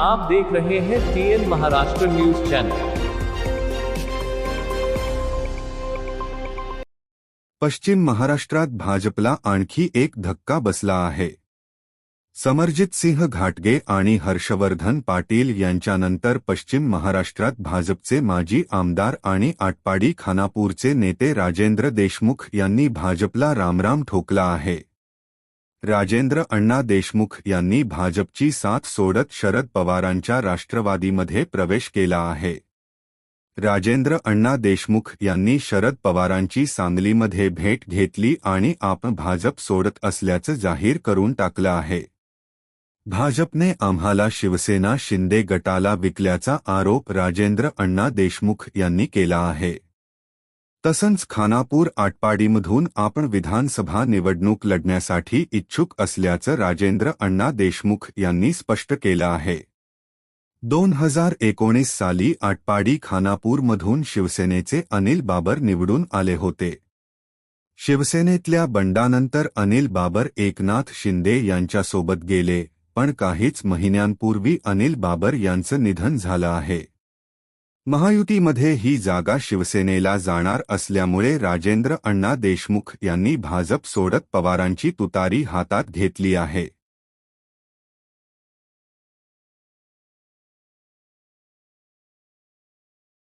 आप देख रहे हैं टीएन महाराष्ट्र न्यूज़ चैनल पश्चिम महाराष्ट्रात भाजपला आणखी एक धक्का बसला आहे. समरजित सिंह घाटगे आणि हर्षवर्धन पाटील यांच्यानंतर पश्चिम महाराष्ट्रात भाजपचे माजी आमदार आणि आटपाडी खानापूरचे नेते राजेंद्र देशमुख यांनी भाजपला रामराम ठोकला आहे. राजेंद्र अण्णा देशमुख यांनी भाजपची साथ सोडत शरद पवारांच्या राष्ट्रवादीमध्ये प्रवेश केला आहे. राजेंद्र अण्णा देशमुख यांनी शरद पवारांची सांगलीमध्ये भेट घेतली आणि आपण भाजप सोडत असल्याचं जाहीर करून टाकलं आहे. भाजपने आम्हाला शिवसेना शिंदे गटाला विकल्याचा आरोप राजेंद्र अण्णा देशमुख यांनी केला आहे. तसंच खानापूर आटपाडीमधून आपण विधानसभा निवडणूक लढण्यासाठी इच्छुक असल्याचं राजेंद्र अण्णा देशमुख यांनी स्पष्ट केलं आहे. दोन हजार एकोणीस साली आटपाडी खानापूरमधून शिवसेनेचे अनिल बाबर निवडून आले होते. शिवसेनेतल्या बंडानंतर अनिल बाबर एकनाथ शिंदे यांच्यासोबत गेले पण काहीच महिन्यांपूर्वी अनिल बाबर यांचं निधन झालं आहे. महायुतीमध्ये ही जागा शिवसेनेला जाणार असल्यामुळे राजेंद्र अण्णा देशमुख यांनी भाजप सोडत पवारांची तुतारी हातात घेतली आहे.